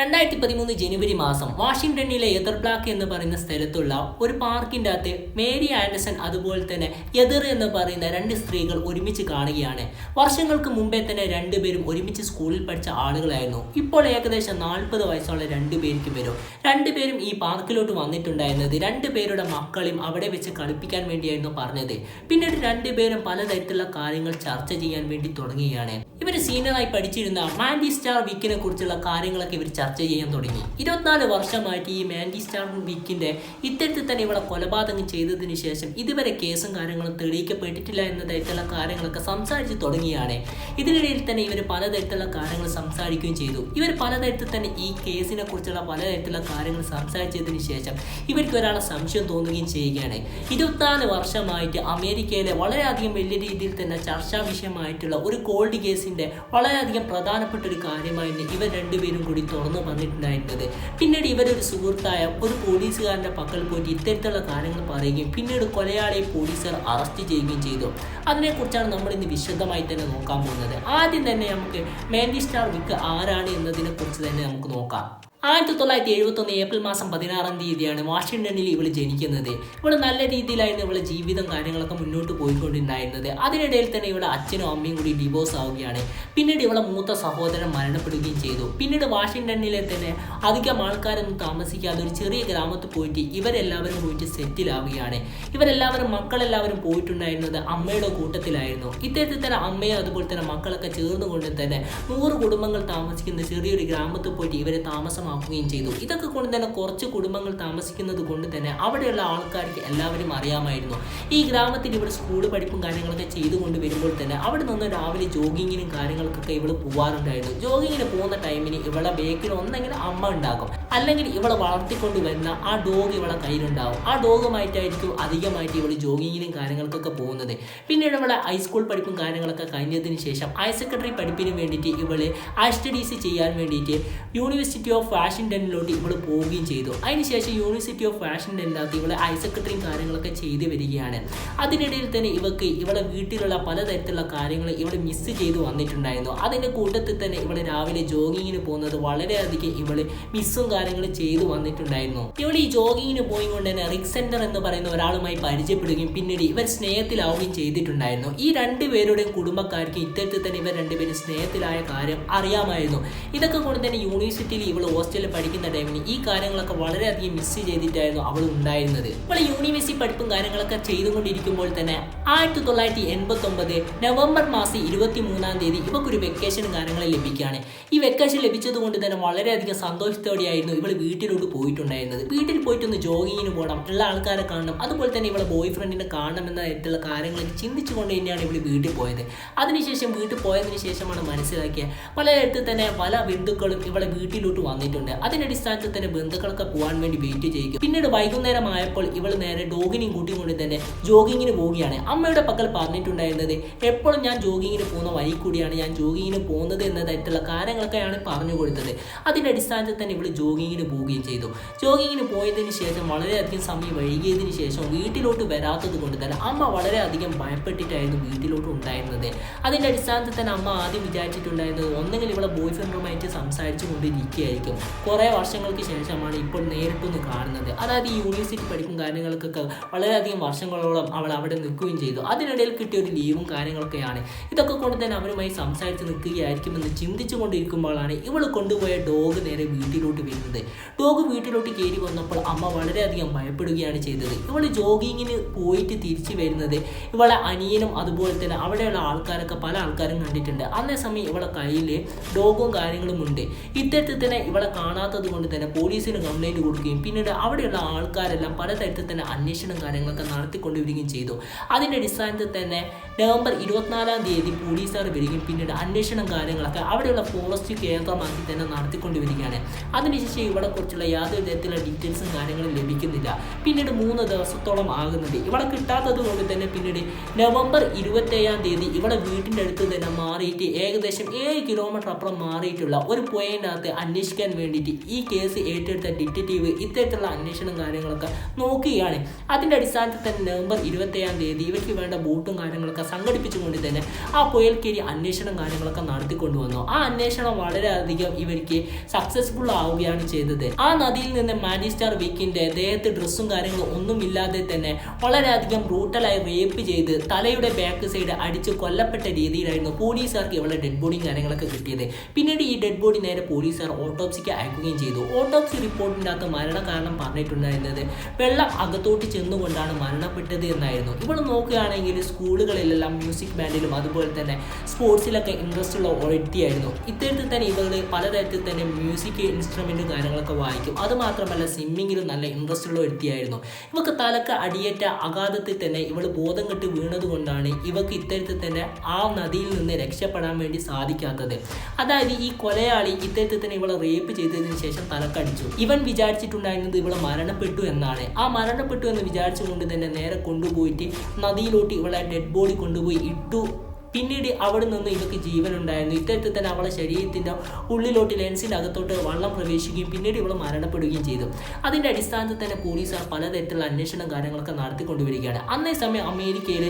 രണ്ടായിരത്തി പതിമൂന്ന് ജനുവരി മാസം വാഷിംഗ്ടണിലെ എതിർബ്ലാക്ക് എന്ന് പറയുന്ന സ്ഥലത്തുള്ള ഒരു പാർക്കിന്റെ അകത്ത് മേരി ആൻഡർസൺ അതുപോലെ തന്നെ എതിർ എന്ന് പറയുന്ന രണ്ട് സ്ത്രീകൾ ഒരുമിച്ച് കാണുകയാണ്. വർഷങ്ങൾക്ക് മുമ്പേ തന്നെ രണ്ടുപേരും ഒരുമിച്ച് സ്കൂളിൽ പഠിച്ച ആളുകളായിരുന്നു. ഇപ്പോൾ ഏകദേശം നാൽപ്പത് വയസ്സുള്ള രണ്ടുപേർക്ക് വരും. രണ്ടുപേരും ഈ പാർക്കിലോട്ട് വന്നിട്ടുണ്ടായിരുന്നത് രണ്ടുപേരുടെ മക്കളെയും അവിടെ വെച്ച് കളിപ്പിക്കാൻ വേണ്ടിയായിരുന്നു പറഞ്ഞത്. പിന്നീട് രണ്ടുപേരും പലതരത്തിലുള്ള കാര്യങ്ങൾ ചർച്ച ചെയ്യാൻ വേണ്ടി തുടങ്ങുകയാണ്. ഇവർ സീനിയറായി പഠിച്ചിരുന്ന മാൻഡി സ്റ്റാർ വീക്കിനെ കുറിച്ചുള്ള കാര്യങ്ങളൊക്കെ ഇവർ ചെയ്യാൻ തുടങ്ങി. ഇരുപത്തിനാല് വർഷമായിട്ട് ഈ മാൻഡി സ്റ്റാർ വീക്കിന്റെ ഇത്തരത്തിൽ തന്നെ ഇവളെ കൊലപാതകം ചെയ്തതിന് ശേഷം ഇതുവരെ കേസും കാര്യങ്ങളും തെളിയിക്കപ്പെട്ടിട്ടില്ല എന്ന തരത്തിലുള്ള കാര്യങ്ങളൊക്കെ സംസാരിച്ച് തുടങ്ങിയാണ്. ഇതിനിടയിൽ തന്നെ ഇവർ പലതരത്തിലുള്ള കാര്യങ്ങൾ സംസാരിക്കുകയും ചെയ്തു. ഇവർ പലതരത്തിൽ തന്നെ ഈ കേസിനെ കുറിച്ചുള്ള പലതരത്തിലുള്ള കാര്യങ്ങൾ സംസാരിച്ചതിന് ശേഷം ഇവർക്ക് ഒരാളെ സംശയം തോന്നുകയും ചെയ്യുകയാണ്. ഇരുപത്തിനാല് വർഷമായിട്ട് അമേരിക്കയിലെ വളരെയധികം വലിയ രീതിയിൽ തന്നെ ചർച്ചാ വിഷയമായിട്ടുള്ള ഒരു കോൾഡ് കേസിന്റെ വളരെയധികം പ്രധാനപ്പെട്ട ഒരു കാര്യമായിരുന്നു ഇവർ രണ്ടുപേരും കൂടി തുറന്നു പറഞ്ഞിട്ടുണ്ടായിരുന്നത് പിന്നീട് ഇവരൊരു സുഹൃത്തായ ഒരു പോലീസുകാരന്റെ പക്കൽ പോയിട്ട് ഇത്തരത്തിലുള്ള കാര്യങ്ങൾ പറയുകയും പിന്നീട് കൊലയാളിയെ പോലീസുകാർ അറസ്റ്റ് ചെയ്യുകയും ചെയ്തു. അതിനെക്കുറിച്ചാണ് നമ്മൾ ഇന്ന് വിശദമായി തന്നെ നോക്കാൻ പോകുന്നത്. ആദ്യം തന്നെ നമുക്ക് മാൻഡി സ്റ്റാർ വിക്ക് ആരാണ് എന്നതിനെക്കുറിച്ച് തന്നെ നമുക്ക് നോക്കാം. ആയിരത്തി തൊള്ളായിരത്തി എഴുപത്തി ഒന്ന് ഏപ്രിൽ മാസം പതിനാറാം തീയതിയാണ് വാഷിങ്ടണിൽ ഇവൾ ജനിക്കുന്നത്. ഇവൾ നല്ല രീതിയിലായിരുന്നു ഇവളെ ജീവിതം കാര്യങ്ങളൊക്കെ മുന്നോട്ട് പോയിക്കൊണ്ടിരുന്നത്. അതിനിടയിൽ തന്നെ ഇവളുടെ അച്ഛനും അമ്മയും കൂടി ഡിവോഴ്സ് ആവുകയാണ്. പിന്നീട് ഇവളെ മൂത്ത സഹോദരൻ മരണപ്പെടുകയും ചെയ്തു. പിന്നീട് വാഷിങ്ടണിലെ തന്നെ അധികം ആൾക്കാരൊന്നും താമസിക്കാതെ ഒരു ചെറിയ ഗ്രാമത്തിൽ പോയിട്ട് ഇവരെല്ലാവരും പോയിട്ട് സെറ്റിൽ ആവുകയാണ്. ഇവരെല്ലാവരും മക്കളെല്ലാവരും പോയിട്ടുണ്ടായിരുന്നത് അമ്മയുടെ കൂട്ടത്തിലായിരുന്നു. ഇത്തരത്തിൽ തന്നെ അമ്മയും അതുപോലെ തന്നെ മക്കളൊക്കെ ചേർന്നുകൊണ്ട് തന്നെ നൂറ് കുടുംബങ്ങൾ താമസിക്കുന്ന ചെറിയൊരു ഗ്രാമത്തിൽ പോയിട്ട് ഇവരെ താമസമാക്കുകയും ചെയ്തു. ഇതൊക്കെ കൊണ്ട് തന്നെ കുറച്ച് കുടുംബങ്ങൾ താമസിക്കുന്നത് കൊണ്ട് തന്നെ അവിടെയുള്ള ആൾക്കാർക്ക് എല്ലാവരും അറിയാമായിരുന്നു. ഈ ഗ്രാമത്തിൽ ഇവിടെ സ്കൂൾ പഠിപ്പും കാര്യങ്ങളൊക്കെ ചെയ്തുകൊണ്ട് വരുമ്പോൾ തന്നെ അവിടെ നിന്ന് രാവിലെ ജോഗിങ്ങിനും കാര്യങ്ങൾക്കൊക്കെ ഇവൾ പോവാറുണ്ടായിരുന്നു. ജോഗിങ്ങിന് പോകുന്ന ടൈമിന് ഇവളെ ബേക്കിൽ ഒന്നെങ്കിലും അമ്മ ഉണ്ടാകും അല്ലെങ്കിൽ ഇവളെ വളർത്തിക്കൊണ്ട് വരുന്ന ആ ഡോഗ് ഇവളെ കയ്യിലുണ്ടാവും. ആ ഡോഗുമായിട്ടായിരിക്കും അധികമായിട്ട് ഇവൾ ജോഗിങ്ങിനും കാര്യങ്ങൾക്കൊക്കെ പോകുന്നത്. പിന്നീട് ഇവളെ ഹൈസ്കൂൾ പഠിപ്പും കാര്യങ്ങളൊക്കെ കഴിഞ്ഞതിന് ശേഷം ഹയർ സെക്കൻഡറി പഠിപ്പിന് വേണ്ടിയിട്ട് ഇവൾ ഹയർ സ്റ്റഡീസ് ചെയ്യാൻ വേണ്ടിയിട്ട് യൂണിവേഴ്സിറ്റി ഓഫ് വാഷിങ്ടണിലോട്ട് ഇവൾ പോവുകയും ചെയ്തു. അതിനുശേഷം യൂണിവേഴ്സിറ്റി ഓഫ് വാഷിങ്ടണിനകത്ത് ഇവളെ ഹയർ സെക്രട്ടറിയും കാര്യങ്ങളൊക്കെ ചെയ്തു വരികയാണ്. അതിനിടയിൽ തന്നെ ഇവക്ക് ഇവളെ വീട്ടിലുള്ള പലതരത്തിലുള്ള കാര്യങ്ങൾ ഇവൾ മിസ് ചെയ്ത് വന്നിട്ടുണ്ടായിരുന്നു. അതിന്റെ കൂട്ടത്തിൽ തന്നെ ഇവൾ രാവിലെ ജോഗിങ്ങിന് പോകുന്നത് വളരെയധികം ഇവൾ മിസ്സും കാര്യങ്ങളും ചെയ്തു വന്നിട്ടുണ്ടായിരുന്നു. ഇവൾ ഈ ജോഗിങ്ങിന് പോയി കൊണ്ട് തന്നെ റിക് സെന്റർ എന്ന് പറയുന്ന ഒരാളുമായി പരിചയപ്പെടുകയും പിന്നീട് ഇവർ സ്നേഹത്തിലാവുകയും ചെയ്തിട്ടുണ്ടായിരുന്നു. ഈ രണ്ടുപേരുടെയും കുടുംബക്കാർക്ക് ഇത്തരത്തിൽ തന്നെ ഇവർ രണ്ടുപേരും സ്നേഹത്തിലായ കാര്യം അറിയാമായിരുന്നു. ഇതൊക്കെ കൊണ്ട് തന്നെ യൂണിവേഴ്സിറ്റിയിൽ ഇവൾ ഹോസ്റ്റലിൽ പഠിക്കുന്ന ടൈമിന് ഈ കാര്യങ്ങളൊക്കെ വളരെയധികം മിസ് ചെയ്തിട്ടായിരുന്നു അവൾ ഉണ്ടായിരുന്നത്. അവൾ യൂണിവേഴ്സിറ്റി പഠിപ്പും കാര്യങ്ങളൊക്കെ ചെയ്തുകൊണ്ടിരിക്കുമ്പോൾ തന്നെ ആയിരത്തി തൊള്ളായിരത്തി എൺപത്തി ഒമ്പത് നവംബർ മാസം ഇരുപത്തി മൂന്നാം തീയതി ഇവക്കൊരു വെക്കേഷൻ കാര്യങ്ങൾ ലഭിക്കുകയാണ്. ഈ വെക്കേഷൻ ലഭിച്ചത് കൊണ്ട് തന്നെ വളരെയധികം സന്തോഷത്തോടെയായിരുന്നു ഇവൾ വീട്ടിലോട്ട് പോയിട്ടുണ്ടായിരുന്നത്. വീട്ടിൽ പോയിട്ടൊന്ന് ജോഗിങ്ങിന് പോകണം ഉള്ള ആൾക്കാരെ കാണണം അതുപോലെ തന്നെ ഇവളെ ബോയ് ഫ്രണ്ടിനെ കാണണം എന്ന തരത്തിലുള്ള കാര്യങ്ങൾ ചിന്തിച്ചുകൊണ്ട് തന്നെയാണ് ഇവൾ വീട്ടിൽ പോയത്. അതിനുശേഷം വീട്ടിൽ പോയതിനു ശേഷമാണ് മനസ്സിലാക്കിയത് പലയിടത്ത് തന്നെ പല ബന്ധുക്കളും ഇവളെ വീട്ടിലോട്ട് വന്നിട്ടുണ്ട്. അതിന്റെ അടിസ്ഥാനത്തിൽ തന്നെ ബന്ധുക്കളൊക്കെ പോകാൻ വേണ്ടി വെയിറ്റ് ചെയ്യിക്കും. പിന്നീട് വൈകുന്നേരം ആയപ്പോൾ ഇവൾ നേരെ ഡോഗിനെയും കൂട്ടിക്കൊണ്ട് തന്നെ ജോഗിങ്ങിന് പോവുകയാണ്. അമ്മയുടെ പക്കൽ പറഞ്ഞിട്ടുണ്ടായിരുന്നത് എപ്പോഴും ഞാൻ ജോഗിങ്ങിന് പോകുന്ന വഴി കൂടിയാണ് ഞാൻ ജോഗിങ്ങിന് പോകുന്നത് എന്നതായിട്ടുള്ള കാര്യങ്ങളൊക്കെയാണ് പറഞ്ഞു കൊടുത്തത്. അതിന്റെ അടിസ്ഥാനത്തിൽ തന്നെ ഇവൾ ജോഗിങ്ങിന് പോവുകയും ചെയ്തു. ജോഗിങ്ങിന് പോയതിന് ശേഷം വളരെയധികം സമയം വൈകിയതിന് ശേഷം വീട്ടിലോട്ട് വരാത്തത് കൊണ്ട് തന്നെ അമ്മ വളരെയധികം ഭയപ്പെട്ടിട്ടായിരുന്നു വീട്ടിലോട്ട് ഉണ്ടായിരുന്നത്. അതിന്റെ അടിസ്ഥാനത്തിൽ തന്നെ അമ്മ ആദ്യം വിചാരിച്ചിട്ടുണ്ടായിരുന്നത് ഒന്നെങ്കിൽ ഇവളെ ബോയ് ഫ്രണ്ടുമായിട്ട് സംസാരിച്ചു കൊണ്ടിരിക്കുകയായിരിക്കും. കുറേ വർഷങ്ങൾക്ക് ശേഷമാണ് ഇപ്പോൾ നേരിട്ടൊന്ന് കാണുന്നത്. അതായത് ഈ യൂണിവേഴ്സിറ്റി പഠിക്കും കാര്യങ്ങൾക്കൊക്കെ വളരെയധികം വർഷങ്ങളോളം അവൾ അവിടെ നിൽക്കുകയും ചെയ്തു. അതിനിടയിൽ കിട്ടിയ ഒരു ലീവും കാര്യങ്ങളൊക്കെയാണ്. ഇതൊക്കെ കൊണ്ട് തന്നെ അവരുമായി സംസാരിച്ച് നിൽക്കുകയായിരിക്കുമെന്ന് ചിന്തിച്ചു കൊണ്ടിരിക്കുമ്പോഴാണ് ഇവൾ കൊണ്ടുപോയ ഡോഗ് നേരെ വീട്ടിലോട്ട് വരുന്നത്. ഡോഗ് വീട്ടിലോട്ട് കയറി വന്നപ്പോൾ അമ്മ വളരെയധികം ഭയപ്പെടുകയാണ് ചെയ്തത്. ഇവൾ ജോഗിങ്ങിന് പോയിട്ട് തിരിച്ചു വരുന്നത് ഇവളെ അനിയനും അതുപോലെ തന്നെ അവിടെയുള്ള ആൾക്കാരൊക്കെ പല ആൾക്കാരും കണ്ടിട്ടുണ്ട്. അന്നേ സമയം ഇവളെ കയ്യിൽ ഡോഗും കാര്യങ്ങളും ഉണ്ട് ഇത്തരത്തിൽ തന്നെ ഇവളെ കാണാത്തത് കൊണ്ട് തന്നെ പോലീസിന് കംപ്ലൈന്റ് കൊടുക്കുകയും പിന്നീട് അവിടെയുള്ള ആൾക്കാരെല്ലാം പലതരത്തിൽ തന്നെ അന്വേഷണം കാര്യങ്ങളൊക്കെ നടത്തിക്കൊണ്ടുവരികയും ചെയ്തു. അതിന്റെ അടിസ്ഥാനത്തിൽ തന്നെ നവംബർ ഇരുപത്തിനാലാം തീയതി പോലീസുകാർ വരികയും പിന്നീട് അന്വേഷണം കാര്യങ്ങളൊക്കെ അവിടെയുള്ള ഫോറസ്റ്റ് കേന്ദ്രമാക്കി തന്നെ നടത്തിക്കൊണ്ടുവരികയാണ് അതിനുശേഷം ഇവിടെ കുറിച്ചുള്ള യാതൊരു തരത്തിലുള്ള ഡീറ്റെയിൽസും കാര്യങ്ങളും ലഭിക്കുന്നില്ല. പിന്നീട് മൂന്ന് ദിവസത്തോളം ആകുന്നുണ്ട്. ഇവിടെ കിട്ടാത്തത് കൊണ്ട് തന്നെ പിന്നീട് നവംബർ ഇരുപത്തേഴാം തീയതി ഇവിടെ വീട്ടിന്റെ അടുത്ത് തന്നെ മാറിയിട്ട് ഏകദേശം ഏഴ് കിലോമീറ്റർ അപ്പുറം മാറിയിട്ടുള്ള ഒരു പുഴയിനകത്ത് അന്വേഷിക്കാൻ വേണ്ടി വേണ്ടിയിട്ട് ഈ കേസ് ഏറ്റെടുത്ത ഡിറ്റക്റ്റീവ് ഇത്തരത്തിലുള്ള അന്വേഷണം കാര്യങ്ങളൊക്കെ നോക്കുകയാണ്. അതിന്റെ അടിസ്ഥാനത്തിൽ തന്നെ നവംബർ ഇരുപത്തേഴാം തീയതി ഇവർക്ക് വേണ്ട ബോട്ടും കാര്യങ്ങളൊക്കെ സംഘടിപ്പിച്ചുകൊണ്ട് തന്നെ ആ പുയൽക്കേരി അന്വേഷണം കാര്യങ്ങളൊക്കെ നടത്തിക്കൊണ്ടു വന്നു. ആ അന്വേഷണം വളരെയധികം ഇവർക്ക് സക്സസ്ഫുൾ ആവുകയാണ് ചെയ്തത്. ആ നദിയിൽ നിന്ന് മാനിസ്റ്റാർ വിക്കിന്റെ ദേഹത്ത് ഡ്രസ്സും കാര്യങ്ങളും ഒന്നുമില്ലാതെ തന്നെ വളരെയധികം ബ്രൂട്ടലായി റേപ്പ് ചെയ്ത് തലയുടെ ബാക്ക് സൈഡ് അടിച്ച് കൊല്ലപ്പെട്ട രീതിയിലായിരുന്നു പോലീസുകാർക്ക് ഇവളുടെ ഡെഡ് ബോഡിയും കാര്യങ്ങളൊക്കെ കിട്ടിയത്. പിന്നീട് ഈ ഡെഡ് ബോഡി നേരെ പോലീസുകാർ ഓട്ടോപ്സിക്ക് അയക്കുകയും ചെയ്തു. ഓട്ടോപ്സി റിപ്പോർട്ടിന്റെ അകത്ത് മരണകാരണം പറഞ്ഞിട്ടുണ്ടായിരുന്നത് വെള്ളം അകത്തോട്ട് ചെന്നുകൊണ്ടാണ് മരണപ്പെട്ടത് എന്നായിരുന്നു. ഇവിടെ നോക്കുകയാണെങ്കിൽ സ്കൂളുകളിലെല്ലാം മ്യൂസിക് ബാൻഡിലും അതുപോലെ തന്നെ സ്പോർട്സിലൊക്കെ ഇൻട്രസ്റ്റ് ഉള്ള വ്യക്തിയായിരുന്നു. ഇത്തരത്തിൽ തന്നെ ഇവരുടെ പലതരത്തിൽ തന്നെ മ്യൂസിക് ഇൻസ്ട്രുമെന്റും കാര്യങ്ങളൊക്കെ വായിക്കും. അതുമാത്രമല്ല സ്വിമ്മിങ്ങിലും നല്ല ഇൻട്രസ്റ്റ് ഉള്ള വ്യക്തിയായിരുന്നു. ഇവക്ക് തലക്ക് അടിയേറ്റ അഗാധത്തിൽ തന്നെ ഇവൾ ബോധം കെട്ട് വീണതുകൊണ്ടാണ് ഇവക്ക് ഇത്തരത്തിൽ തന്നെ ആ നദിയിൽ നിന്ന് രക്ഷപ്പെടാൻ വേണ്ടി സാധിക്കാത്തത്. അതായത് ഈ കൊലയാളി ഇത്തരത്തിൽ തന്നെ ഇവളെ റേപ്പ് ചെയ്തതിന് ശേഷം തലക്കടിച്ചു. ഇവൻ വിചാരിച്ചിട്ടുണ്ടായിരുന്നത് ഇവളെ മരണപ്പെട്ടു എന്നാണ്. ആ മരണപ്പെട്ടു എന്ന് വിചാരിച്ചുകൊണ്ട് തന്നെ നേരെ കൊണ്ടുപോയിട്ട് നദിയിലോട്ട് ഇവളെ ഡെഡ് ബോഡി കൊണ്ടുപോയി ഇട്ടു. പിന്നീട് അവിടെ നിന്ന് ഇവക്ക് ജീവനുണ്ടായിരുന്നു. ഇത്തരത്തിൽ തന്നെ അവളെ ശരീരത്തിന്റെ ഉള്ളിലോട്ട് ലെൻസിന്റെ അകത്തോട്ട് വള്ളം പ്രവേശിക്കുകയും പിന്നീട് ഇവൾ മരണപ്പെടുകയും ചെയ്തു. അതിന്റെ അടിസ്ഥാനത്തിൽ തന്നെ പോലീസുകാർ പലതരത്തിലുള്ള അന്വേഷണം കാര്യങ്ങളൊക്കെ നടത്തിക്കൊണ്ടുവരികയാണ്. അന്നേ സമയം അമേരിക്കയിൽ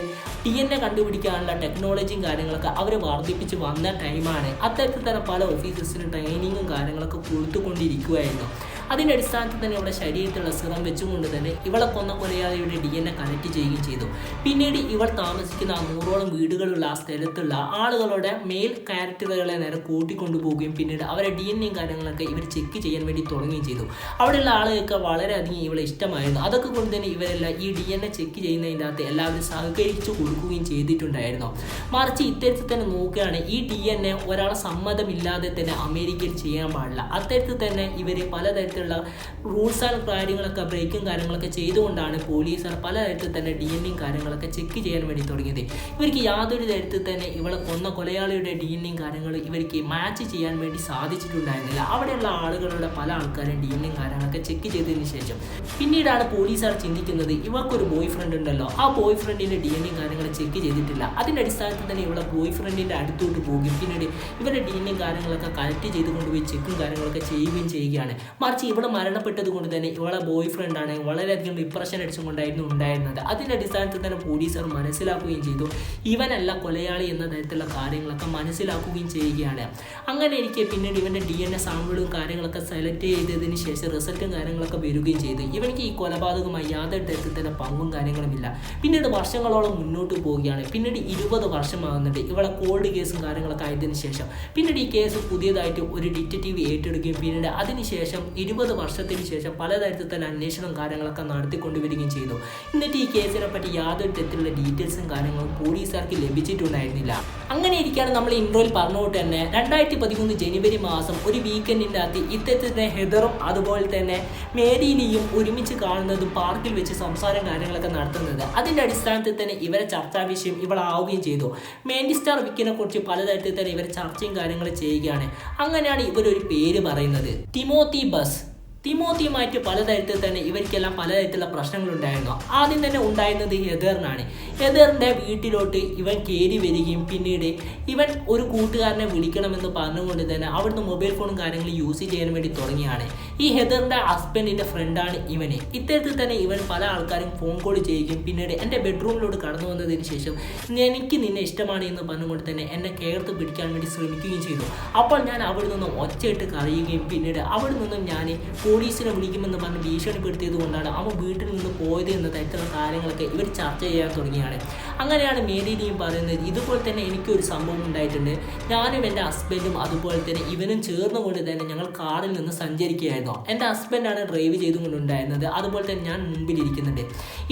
ടി എൻ എ കണ്ടുപിടിക്കാനുള്ള ടെക്നോളജിയും കാര്യങ്ങളൊക്കെ അവർ വർദ്ധിപ്പിച്ച് വന്ന ടൈമാണ് അത്തരത്തിൽ തന്നെ പല ഓഫീസേഴ്സിനും ട്രെയിനിങ്ങും കാര്യങ്ങളൊക്കെ കൊടുത്തുകൊണ്ടിരിക്കുകയായിരുന്നു അതിന്റെ അടിസ്ഥാനത്തിൽ തന്നെ ഇവിടെ ശരീരത്തിലുള്ള സിറം വെച്ചുകൊണ്ട് തന്നെ ഇവളെ കൊന്ന കൊലയാളിയുടെ ഡി എൻ എ കണക്ട് ചെയ്യുകയും ചെയ്തു. പിന്നീട് ഇവൾ താമസിക്കുന്ന ആ നൂറോളം വീടുകളുള്ള ആ സ്ഥലത്തുള്ള ആളുകളുടെ മെയിൽ ക്യാരക്ടറുകളെ നേരെ കൂട്ടിക്കൊണ്ടുപോവുകയും പിന്നീട് അവരെ ഡി എൻ എയും കാര്യങ്ങളൊക്കെ ഇവർ ചെക്ക് ചെയ്യാൻ വേണ്ടി തുടങ്ങുകയും ചെയ്തു. അവിടെയുള്ള ആളുകൾക്ക് വളരെയധികം ഇവളെ ഇഷ്ടമായിരുന്നു. അതൊക്കെ കൊണ്ട് തന്നെ ഇവരെല്ലാം ഈ ഡി എൻ എ ചെക്ക് ചെയ്യുന്നതിന്റെ അകത്ത് എല്ലാവരും സഹകരിച്ചു കൊടുക്കുകയും ചെയ്തിട്ടുണ്ടായിരുന്നു. മറിച്ച് ഇത്തരത്തിൽ തന്നെ നോക്കുകയാണ് ഈ ഡി എൻ എ ഒരാളെ സമ്മതമില്ലാതെ തന്നെ അമേരിക്കയിൽ ചെയ്യാൻ പാടില്ല. അത്തരത്തിൽ തന്നെ ഇവർ പലതരത്തിലുള്ള റൂൾസ് ആൻഡ് കാര്യങ്ങളൊക്കെ ബ്രേക്കും കാര്യങ്ങളൊക്കെ ചെയ്തുകൊണ്ടാണ് പോലീസർ പലതരത്തിൽ തന്നെ ഡി എൻ എയും കാര്യങ്ങളൊക്കെ ചെക്ക് ചെയ്യാൻ വേണ്ടി തുടങ്ങിയത്. ഇവർക്ക് യാതൊരു തരത്തിൽ തന്നെ ഇവളെ കൊന്ന കൊലയാളിയുടെ ഡി എൻ എയും കാര്യങ്ങൾ ഇവർക്ക് മാച്ച് ചെയ്യാൻ വേണ്ടി സാധിച്ചിട്ടുണ്ടായിരുന്നില്ല. അവിടെയുള്ള ആളുകളുടെ പല ആൾക്കാരും ഡി എൻ എയും കാര്യങ്ങളൊക്കെ ചെക്ക് ചെയ്തതിന് ശേഷം പിന്നീടാണ് പോലീസുകാർ ചിന്തിക്കുന്നത് ഇവർക്കൊരു ബോയ് ഫ്രണ്ട് ഉണ്ടല്ലോ. ആ ബോയ് ഫ്രണ്ടിന്റെ ഡി എൻ എയും കാര്യങ്ങൾ ചെക്ക് ചെയ്തിട്ടില്ല. അതിന്റെ അടിസ്ഥാനത്തിൽ തന്നെ ഇവളെ ബോയ് ഫ്രണ്ടിന്റെ അടുത്തോട്ട് പോകും. പിന്നീട് ഇവരുടെ ഡി എൻ എയും കാര്യങ്ങളൊക്കെ കളക്ട് ചെയ്ത് കൊണ്ടുപോയി ചെക്കും കാര്യങ്ങളൊക്കെ ചെയ്യുകയും ചെയ്യുകയാണ്. മറിച്ച് ഇവളെ മരണപ്പെട്ടത് കൊണ്ട് തന്നെ ഇവളെ ബോയ് ഫ്രണ്ടാണ് വളരെയധികം ഡിപ്രഷൻ അടിച്ചുകൊണ്ടായിരുന്നു ഉണ്ടായിരുന്നത്. അതിന്റെ അടിസ്ഥാനത്തിൽ തന്നെ പോലീസുകാർ മനസ്സിലാക്കുകയും ചെയ്തു. ഇവനല്ല കൊലയാളി എന്ന തരത്തിലുള്ള കാര്യങ്ങളൊക്കെ മനസ്സിലാക്കുകയും ചെയ്യുകയാണ്. അങ്ങനെ എനിക്ക് പിന്നീട് ഇവന്റെ ഡി എൻ എ സാമ്പിളും കാര്യങ്ങളൊക്കെ സെലക്ട് ചെയ്തതിന് ശേഷം റിസൾട്ടും കാര്യങ്ങളൊക്കെ വരികയും ചെയ്തു. ഇവനിക്ക് ഈ കൊലപാതകമായി യാതൊരു തരത്തിൽ തന്നെ പങ്കും കാര്യങ്ങളുമില്ല പിന്നീട് വർഷങ്ങളോളം മുന്നോട്ട് പോവുകയാണ്. പിന്നീട് ഇരുപത് വർഷമാകുന്നുണ്ട് ഇവളെ കോൾഡ് കേസും കാര്യങ്ങളൊക്കെ ആയതിനു ശേഷം. പിന്നീട് ഈ കേസ് പുതിയതായിട്ട് ഒരു ഡിറ്റക്റ്റീവ് ഏറ്റെടുക്കുകയും പിന്നീട് അതിനുശേഷം ഇരുപത് വർഷത്തിന് ശേഷം പലതരത്തിൽ തന്നെ അന്വേഷണം കാര്യങ്ങളൊക്കെ നടത്തിക്കൊണ്ടുവരികയും ചെയ്തു. എന്നിട്ട് ഈ കേസിനെ പറ്റി യാതൊരു തരത്തിലുള്ള ഡീറ്റെയിൽസും കാര്യങ്ങളും പോലീസുകാർക്ക് ലഭിച്ചിട്ടുണ്ടായിരുന്നില്ല. അങ്ങനെ ഇരിക്കാണ് നമ്മൾ ഇൻട്രോയിൽ പറഞ്ഞുകൊണ്ട് തന്നെ രണ്ടായിരത്തി പതിമൂന്ന് ജനുവരി മാസം ഒരു വീക്കെൻഡിന്റെ അകത്ത് ഇത്തരത്തിലെ ഹെദറും അതുപോലെ തന്നെ മേരിയിലെയും ഒരുമിച്ച് കാണുന്നതും പാർക്കിൽ വെച്ച് സംസാരം കാര്യങ്ങളൊക്കെ നടത്തുന്നത്. അതിന്റെ അടിസ്ഥാനത്തിൽ തന്നെ ഇവരെ ചർച്ചാ വിഷയം ഇവളാവുകയും ചെയ്തു. മേൻഡി സ്റ്റാർ വിക്കിനെ കുറിച്ച് പലതരത്തിൽ തന്നെ ഇവർ ചർച്ചയും കാര്യങ്ങളും ചെയ്യുകയാണ്. അങ്ങനെയാണ് ഇവരൊരു പേര് പറയുന്നത്. Timothy bus. തിമോത്തിയുമായിട്ട് പലതരത്തിൽ തന്നെ ഇവർക്കെല്ലാം പലതരത്തിലുള്ള പ്രശ്നങ്ങളുണ്ടായിരുന്നു. ആദ്യം തന്നെ ഉണ്ടായിരുന്നത് ഹെദറിനാണ് ഹെദറിന്റെ വീട്ടിലോട്ട് ഇവൻ കയറി വരികയും പിന്നീട് ഇവൻ ഒരു കൂട്ടുകാരനെ വിളിക്കണമെന്ന് പറഞ്ഞുകൊണ്ട് തന്നെ അവിടുന്ന് മൊബൈൽ ഫോണും കാര്യങ്ങളും യൂസ് ചെയ്യാൻ വേണ്ടി തുടങ്ങിയാണ്. ഈ ഹെദറിന്റെ ഹസ്ബൻഡിന്റെ ഫ്രണ്ടാണ് ഇവന്. ഇത്തരത്തിൽ തന്നെ ഇവൻ പല ആൾക്കാരും ഫോൺ കോൾ ചെയ്യുകയും പിന്നീട് എന്റെ ബെഡ്റൂമിലോട്ട് കടന്നു വന്നതിന് ശേഷം എനിക്ക് നിന്നെ ഇഷ്ടമാണ് എന്ന് പറഞ്ഞുകൊണ്ട് തന്നെ എന്നെ കേർത്ത് പിടിക്കാൻ വേണ്ടി ശ്രമിക്കുകയും ചെയ്തു. അപ്പോൾ ഞാൻ അവിടെ നിന്നും ഒച്ചയിട്ട് കറിയുകയും പിന്നീട് അവിടെ നിന്നും ഞാൻ പോലീസിനെ വിളിക്കുമെന്ന് പറഞ്ഞ് ഭീഷണിപ്പെടുത്തിയത് കൊണ്ടാണ് അവൻ വീട്ടിൽ നിന്ന് പോയത് എന്ന തരത്തിലുള്ള കാര്യങ്ങളൊക്കെ ഇവർ ചർച്ച ചെയ്യാൻ തുടങ്ങിയാണ്. കാര്യങ്ങൾ അങ്ങനെയാണ് മേരിനിയും പറയുന്നത്. ഇതുപോലെ തന്നെ എനിക്കൊരു സംഭവം ഉണ്ടായിട്ടുണ്ട്. ഞാനും എന്റെ ഹസ്ബൻഡും അതുപോലെ തന്നെ ഇവനും ചേർന്നുകൊണ്ട് തന്നെ ഞങ്ങൾ കാറിൽ നിന്ന് സഞ്ചരിക്കുകയായിരുന്നു. എന്റെ ഹസ്ബൻഡാണ് ഡ്രൈവ് ചെയ്തുകൊണ്ടുണ്ടായിരുന്നത് അതുപോലെ തന്നെ ഞാൻ മുമ്പിലിരിക്കുന്നുണ്ട്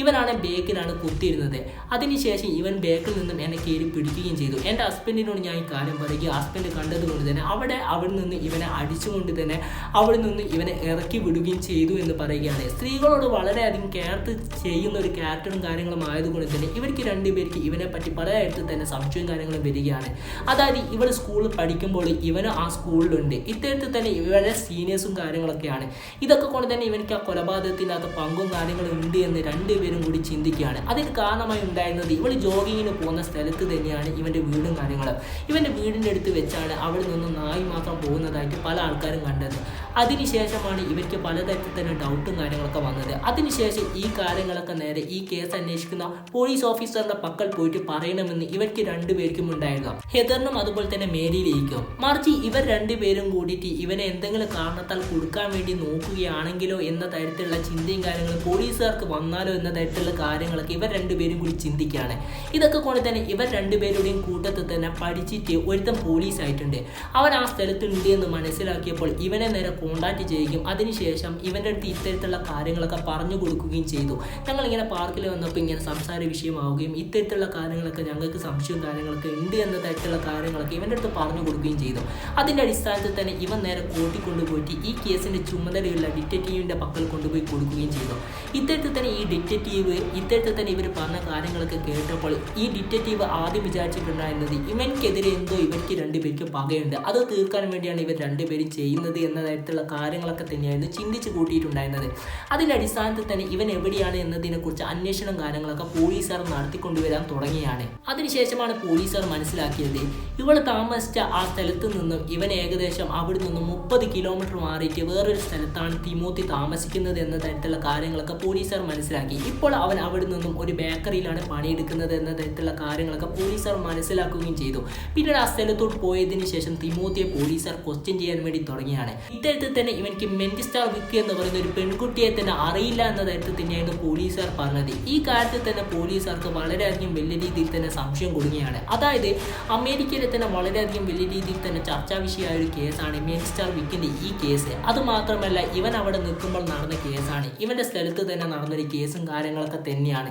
ഇവനാണ് ബേക്കിലാണ് കുത്തിയിരുന്നത്. അതിനുശേഷം ഇവൻ ബേക്കിൽ നിന്നും എന്നെ കയറി പിടിക്കുകയും ചെയ്തു. എന്റെ ഹസ്ബൻഡിനോട് ഞാൻ ഈ കാര്യം പറയുകയും ഹസ്ബൻഡ് കണ്ടതുകൊണ്ട് തന്നെ അവിടെ അവിടെ നിന്ന് ഇവനെ അടിച്ചുകൊണ്ട് തന്നെ അവിടെ നിന്ന് ഇവനെ ഇറക്കി വിടുകയും ചെയ്തു എന്ന് പറയുകയാണ്. സ്ത്രീകളോട് വളരെയധികം കെയർ ചെയ്യുന്ന ഒരു ക്യാരക്ടറും കാര്യങ്ങളും ആയതുകൊണ്ട് തന്നെ ഇവർക്ക് രണ്ടുപേരും രണ്ടുപേർക്ക് ഇവനെ പറ്റി പലയിടത്ത് തന്നെ സംശയവും കാര്യങ്ങളും വരികയാണ്. അതായത് ഇവൾ സ്കൂളിൽ പഠിക്കുമ്പോൾ ഇവന് ആ സ്കൂളിലുണ്ട് ഇത്തരത്തിൽ തന്നെ ഇവരുടെ സീനിയേഴ്സും കാര്യങ്ങളൊക്കെയാണ്. ഇതൊക്കെ കൊണ്ട് തന്നെ ഇവനിക്ക് ആ കൊലപാതകത്തിനകത്ത് പങ്കും കാര്യങ്ങളും ഉണ്ട് എന്ന് രണ്ടുപേരും കൂടി ചിന്തിക്കുകയാണ്. അതിന് കാരണമായി ഉണ്ടായിരുന്നത് ഇവൾ ജോഗിങ്ങിന് പോകുന്ന സ്ഥലത്ത് തന്നെയാണ് ഇവന്റെ വീടും കാര്യങ്ങളും. ഇവന്റെ വീടിന്റെ അടുത്ത് വെച്ചാണ് അവിടെ നിന്ന് നായി മാത്രം പോകുന്നതായിട്ട് പല ആൾക്കാരും കണ്ടത്. അതിനുശേഷമാണ് ഇവർക്ക് പലതരത്തിൽ തന്നെ ഡൗട്ടും കാര്യങ്ങളൊക്കെ വന്നത്. അതിനുശേഷം ഈ കാര്യങ്ങളൊക്കെ നേരെ ഈ കേസ് അന്വേഷിക്കുന്ന പോലീസ് ഓഫീസറുടെ പക്കൽ പോയിട്ട് പറയണമെന്ന് ഇവർക്ക് രണ്ടുപേർക്കും ഉണ്ടായിരുന്നു. ഹെദറിനും അതുപോലെ തന്നെ മേരിയിലേക്കും. മറിച്ച് ഇവർ രണ്ടുപേരും കൂടിയിട്ട് ഇവനെ എന്തെങ്കിലും കാരണത്താൽ കൊടുക്കാൻ വേണ്ടി നോക്കുകയാണെങ്കിലോ എന്ന തരത്തിലുള്ള ചിന്തയും കാര്യങ്ങളും പോലീസുകാർക്ക് വന്നാലോ എന്ന തരത്തിലുള്ള കാര്യങ്ങളൊക്കെ ഇവർ രണ്ടുപേരും കൂടി ചിന്തിക്കുകയാണ്. ഇതൊക്കെ കൊണ്ട് തന്നെ ഇവർ രണ്ടുപേരുടെയും കൂട്ടത്തിൽ തന്നെ പഠിച്ചിട്ട് ഒരുത്തം പോലീസ് ആയിട്ടുണ്ട്. അവൻ ആ സ്ഥലത്തുണ്ട് എന്ന് മനസ്സിലാക്കിയപ്പോൾ ഇവനെ നേരെ കോണ്ടാക്ട് ചെയ്യുകയും അതിനുശേഷം ഇവന്റെ അടുത്ത് ഇത്തരത്തിലുള്ള കാര്യങ്ങളൊക്കെ പറഞ്ഞു കൊടുക്കുകയും ചെയ്തു. ഞങ്ങൾ ഇങ്ങനെ പാർക്കിൽ വന്നപ്പോൾ ഇങ്ങനെ സംസാര വിഷയമാവുകയും ഇത്തരത്തിലുള്ള കാര്യങ്ങളൊക്കെ ഞങ്ങൾക്ക് സംശയവും കാര്യങ്ങളൊക്കെ ഉണ്ട് എന്ന തരത്തിലുള്ള കാര്യങ്ങളൊക്കെ ഇവന്റെ അടുത്ത് പറഞ്ഞു കൊടുക്കുകയും ചെയ്തു. അതിന്റെ അടിസ്ഥാനത്തിൽ തന്നെ ഇവൻ നേരെ കൂട്ടിക്കൊണ്ടുപോയിട്ട് ഈ കേസിന്റെ ചുമതലയുള്ള ഡിറ്റക്റ്റീവിന്റെ പക്കൽ കൊണ്ടുപോയി കൊടുക്കുകയും ചെയ്തു. ഇത്തരത്തിൽ തന്നെ ഈ ഡിറ്റക്റ്റീവ് ഇത്തരത്തിൽ തന്നെ ഇവർ പറഞ്ഞ കാര്യങ്ങളൊക്കെ കേട്ടപ്പോൾ ഈ ഡിറ്റക്റ്റീവ് ആദ്യം വിചാരിച്ചിട്ടുണ്ടായിരുന്നത് ഇവൻക്കെതിരെ എന്തോ ഇവർക്ക് രണ്ടുപേർക്ക് പകയുണ്ട്. അത് തീർക്കാൻ വേണ്ടിയാണ് ഇവർ രണ്ടുപേരും ചെയ്യുന്നത് എന്ന തരത്തിലുള്ള കാര്യങ്ങളൊക്കെ തന്നെയായിരുന്നു ചിന്തിച്ച് കൂട്ടിയിട്ടുണ്ടായിരുന്നത്. അതിന്റെ അടിസ്ഥാനത്തിൽ തന്നെ ഇവൻ എവിടെയാണ് എന്നതിനെക്കുറിച്ച് അന്വേഷണം കാര്യങ്ങളൊക്കെ പോലീസുകാർ നടത്തിക്കൊണ്ടുവരാൻ തുടങ്ങിയാണ്. അതിനുശേഷമാണ് പോലീസുകാർ മനസ്സിലാക്കിയത് ഇവൾ താമസിച്ച ആ സ്ഥലത്ത് നിന്നും ഇവൻ ഏകദേശം അവിടെ നിന്നും മുപ്പത് കിലോമീറ്റർ മാറിയിട്ട് വേറൊരു സ്ഥലത്താണ് തിമോത്തി താമസിക്കുന്നത് എന്ന തരത്തിലുള്ള കാര്യങ്ങളൊക്കെ പോലീസുകാർ മനസ്സിലാക്കി. ഇപ്പോൾ അവൻ അവിടെ നിന്നും ഒരു ബേക്കറിയിലാണ് പണിയെടുക്കുന്നത് എന്ന തരത്തിലുള്ള കാര്യങ്ങളൊക്കെ പോലീസുകാർ മനസ്സിലാക്കുകയും ചെയ്തു. പിന്നീട് ആ സ്ഥലത്തോട്ട് പോയതിന് ശേഷം തിമോത്തിയെ പോലീസുകാർ ക്വസ്റ്റ്യൻ ചെയ്യാൻ വേണ്ടി തുടങ്ങിയാണ്. ഇത്തരത്തിൽ തന്നെ ഇവനിക്ക് മെന്റിസ്റ്റാർ വിക്കി എന്ന് പറയുന്ന ഒരു പെൺകുട്ടിയെ തന്നെ അറിയില്ല എന്ന തരത്തിൽ തന്നെയായിരുന്നു പോലീസുകാർ പറഞ്ഞത്. ഈ കാര്യത്തിൽ തന്നെ പോലീസുകാർക്ക് വളരെയധികം വലിയ രീതിയിൽ തന്നെ സംശയം കൊടുക്കുകയാണ്. അതായത് അമേരിക്കയിലെ തന്നെ വളരെയധികം വലിയ രീതിയിൽ തന്നെ ചർച്ചാ വിഷയമായ ഒരു കേസാണ് മെന്റിസ്റ്റാർ വിക്കിന്റെ ഈ കേസ്. അത് മാത്രമല്ല ഇവൻ അവിടെ നിൽക്കുമ്പോൾ നടന്ന കേസാണ്. ഇവന്റെ സ്ഥലത്ത് തന്നെ നടന്നൊരു കേസും കാര്യങ്ങളൊക്കെ തന്നെയാണ്.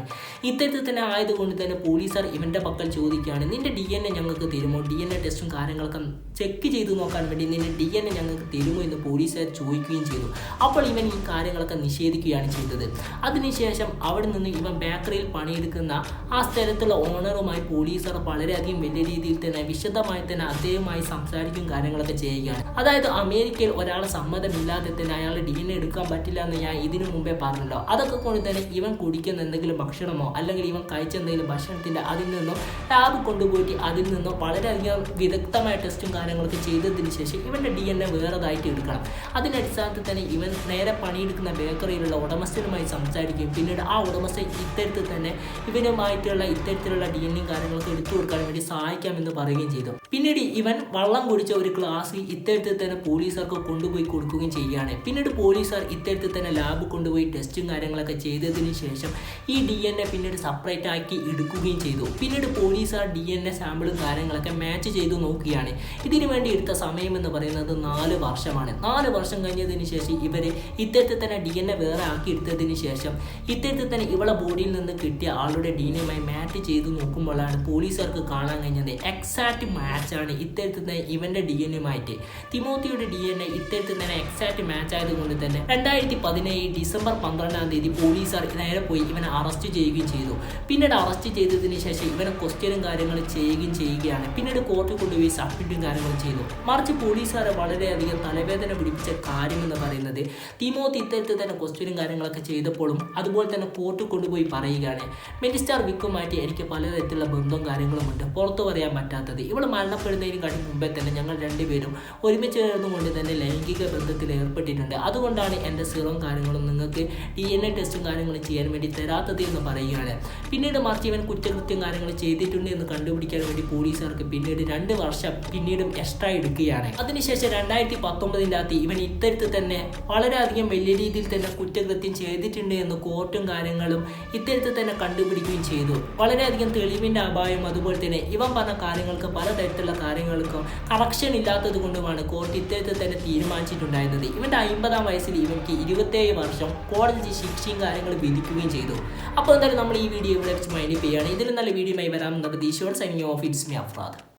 ഇത്തരത്തിൽ തന്നെ ആയതുകൊണ്ട് തന്നെ പോലീസുകാർ ഇവന്റെ പക്കൽ ചോദിക്കുകയാണ് നിന്റെ ഡി എൻ എ ഞങ്ങൾക്ക് തരുമോ? ഡി എൻ എ ടെസ്റ്റും കാര്യങ്ങളൊക്കെ ചെക്ക് ചെയ്ത് നോക്കാൻ വേണ്ടി നിന്റെ ഡി എൻ എ ഞങ്ങൾക്ക് തരുമോ? എന്ന് പോലീസുകാർ ചോദിക്കുകയും ചെയ്തു. അപ്പോൾ ഇവൻ ഈ കാര്യങ്ങളൊക്കെ നിഷേധിക്കുകയാണ് ചെയ്തത്. അതിനുശേഷം അവിടെ നിന്ന് ഇവൻ ബേക്കറിയിൽ പണിയെടുക്കുന്ന ആ സ്ഥലത്തുള്ള ഓണറുമായി പോലീസുകാർ വളരെയധികം വലിയ രീതിയിൽ തന്നെ വിശദമായി തന്നെ അദ്ദേഹവുമായി സംസാരിക്കും കാര്യങ്ങളൊക്കെ ചെയ്യുകയാണ്. അതായത് അമേരിക്കയിൽ ഒരാളെ സമ്മതമില്ലാതെ തന്നെ അയാളുടെ ഡി എൻ എടുക്കാൻ പറ്റില്ല എന്ന് ഞാൻ ഇതിനു മുമ്പേ പറഞ്ഞല്ലോ. അതൊക്കെ കൊണ്ട് തന്നെ ഇവൻ കുടിക്കുന്ന എന്തെങ്കിലും ഭക്ഷണമോ അല്ലെങ്കിൽ ഇവൻ കഴിച്ച എന്തെങ്കിലും ഭക്ഷണത്തിന്റെ അതിൽ നിന്നോ ലാബ് കൊണ്ടുപോയിട്ട് അതിൽ നിന്നോ വളരെയധികം വിദഗ്ധമായ ടെസ്റ്റും കാര്യങ്ങളൊക്കെ ചെയ്തതിന് ശേഷം ഇവന്റെ ഡി എൻ എ വേറെതായിട്ട് എടുക്കണം. അതിന്റെ അടിസ്ഥാനത്തിൽ തന്നെ ഇവൻ നേരെ പണിയെടുക്കുന്ന ബേക്കറിയിലുള്ള ഉടമസ്ഥനുമായി സംസാരിക്കുകയും പിന്നീട് ആ ഉടമസ്ഥൻ ഇത്തരത്തിൽ തന്നെ ഇവനുമായിട്ടുള്ള ഇത്തരത്തിലുള്ള ഡി കാര്യങ്ങളൊക്കെ എടുത്തു കൊടുക്കാൻ വേണ്ടി സഹായിക്കാമെന്ന് പറയുകയും ചെയ്തു. പിന്നീട് ഇവൻ വള്ളം കുടിച്ച ഒരു ക്ലാസ് ഇത്തരത്തിൽ തന്നെ പോലീസുകാർക്ക് കൊണ്ടുപോയി കൊടുക്കുകയും ചെയ്യുകയാണ്. പിന്നീട് പോലീസുകാർ ഇത്തരത്തിൽ തന്നെ ലാബ് കൊണ്ടുപോയി ടെസ്റ്റും കാര്യങ്ങളൊക്കെ ചെയ്തതിന് ശേഷം ഈ ഡി എൻ എ പിന്നീട് സെപ്പറേറ്റ് ആക്കി എടുക്കുകയും ചെയ്തു. പിന്നീട് പോലീസുകാർ ഡി എൻ എ സാമ്പിളും കാര്യങ്ങളൊക്കെ മാച്ച് ചെയ്തു നോക്കുകയാണ്. ഇതിനു വേണ്ടി എടുത്ത സമയം എന്ന് പറയുന്നത് നാല് വർഷമാണ്. നാല് വർഷം കഴിഞ്ഞതിന് ശേഷം ഇവർ ഇത്തരത്തിൽ തന്നെ ഡി എൻ എ വേറെ ആക്കി എടുത്തതിന് ശേഷം ഇത്തരത്തിൽ തന്നെ ഇവളെ ബോഡിയിൽ നിന്ന് കിട്ടിയ ആളുടെ ഡി എൻ എമായി മാച്ച് ചെയ്ത് നോക്കുമ്പോഴാണ് പോലീസുകാർക്ക് കാണാൻ കഴിഞ്ഞത് എക്സാക്റ്റ് മാച്ചാണ് ഇത്തരത്തിൽ തന്നെ ഇവന്റെ ഡി എൻ എമായിട്ട് തിമോത്തിയുടെ ഡി എൻ എ ഇത്തരത്തിൽ തന്നെ എക്സാക്റ്റ് മാച്ച് ആയതുകൊണ്ട് തന്നെ രണ്ടായിരത്തി പതിനേഴ് ഡിസംബർ പന്ത്രണ്ടാം തീയതി പോലീസുകാർ നേരെ പോയി ഇവനെ അറസ്റ്റ് ചെയ്യുകയും ചെയ്തു. പിന്നീട് അറസ്റ്റ് ചെയ്തതിന് ശേഷം ഇവനെ ക്വസ്റ്റ്യനും കാര്യങ്ങളും ചെയ്യുകയും ചെയ്യുകയാണ്. പിന്നീട് കോർട്ടിൽ കൊണ്ടുപോയി സബ്മിറ്റും കാര്യങ്ങളും ചെയ്തു. മറിച്ച് പോലീസുകാരെ വളരെയധികം തലവേദന പിടിപ്പിച്ച കാര്യം എന്ന് പറയുന്നത് തിമോത്തി ഇത്തരത്തിൽ തന്നെ ക്വസ്റ്റ്യനും കാര്യങ്ങളൊക്കെ ചെയ്തപ്പോഴും അതുപോലെ തന്നെ പോർട്ട് കൊണ്ടുപോയി പറയുകയാണ്. മിനിസ്റ്റർ വിക്കുമായിട്ട് എനിക്ക് പലതരത്തിലുള്ള ബന്ധവും കാര്യങ്ങളും ഉണ്ട്. പുറത്തു പറയാൻ പറ്റാത്തത്. ഇവൾ മരണപ്പെടുന്നതിന് കഴിഞ്ഞ മുമ്പേ തന്നെ ഞങ്ങൾ രണ്ടുപേരും ഒരുമിച്ച് ചേർന്നുകൊണ്ട് തന്നെ ലൈംഗിക ബന്ധത്തിൽ ഏർപ്പെട്ടിട്ടുണ്ട്. അതുകൊണ്ടാണ് എന്റെ സിറവും കാര്യങ്ങളും നിങ്ങൾക്ക് ഡി എൻ എ ടെസ്റ്റും കാര്യങ്ങളും ചെയ്യാൻ വേണ്ടി തരാത്തത് എന്ന് പറയുകയാണ്. പിന്നീട് മറിച്ച് ഇവൻ കുറ്റകൃത്യം കാര്യങ്ങൾ ചെയ്തിട്ടുണ്ട് എന്ന് കണ്ടുപിടിക്കാൻ വേണ്ടി പോലീസുകാർക്ക് പിന്നീട് രണ്ട് വർഷം പിന്നീടും എക്സ്ട്രാ എടുക്കുകയാണ്. അതിനുശേഷം രണ്ടായിരത്തി പത്തൊമ്പതിന്റെ അകത്ത് ഇവൻ ഇത്തരത്തിൽ തന്നെ വളരെയധികം വലിയ രീതിയിൽ തന്നെ കുറ്റകൃത്യം ചെയ്തിട്ടുണ്ട് എന്ന് കോർട്ടും കാര്യങ്ങളും ഇത്തരത്തിൽ തന്നെ കണ്ടുപിടിക്കുകയും ചെയ്തു. വളരെയധികം തെളിവിന്റെ അഭാവം അതുപോലെ തന്നെ ഇവൻ പറഞ്ഞ കാര്യങ്ങൾക്ക് പലതരത്തിലുള്ള കാര്യങ്ങൾക്കും കറക്ഷൻ ഇല്ലാത്തത് കൊണ്ടുമാണ് കോർട്ട് ഇത്തരത്തിൽ തന്നെ തീരുമാനിച്ചിട്ടുണ്ടായിരുന്നത്. ഇവന്റെ അമ്പതാം വയസ്സിൽ ഇവർക്ക് ഇരുപത്തേഴ് വർഷം കോടതി ശിക്ഷയും കാര്യങ്ങളും വിധിക്കുകയും ചെയ്തു. അപ്പോൾ എന്തായാലും നമ്മൾ ഈ വീഡിയോ ഇവിടെ വെച്ച് മൈൻഡ് ചെയ്യുകയാണ്. ഇതിലും നല്ല വീഡിയോയുമായി വരാമെന്ന പ്രതീക്ഷയോട് signing off. It's me Afrad.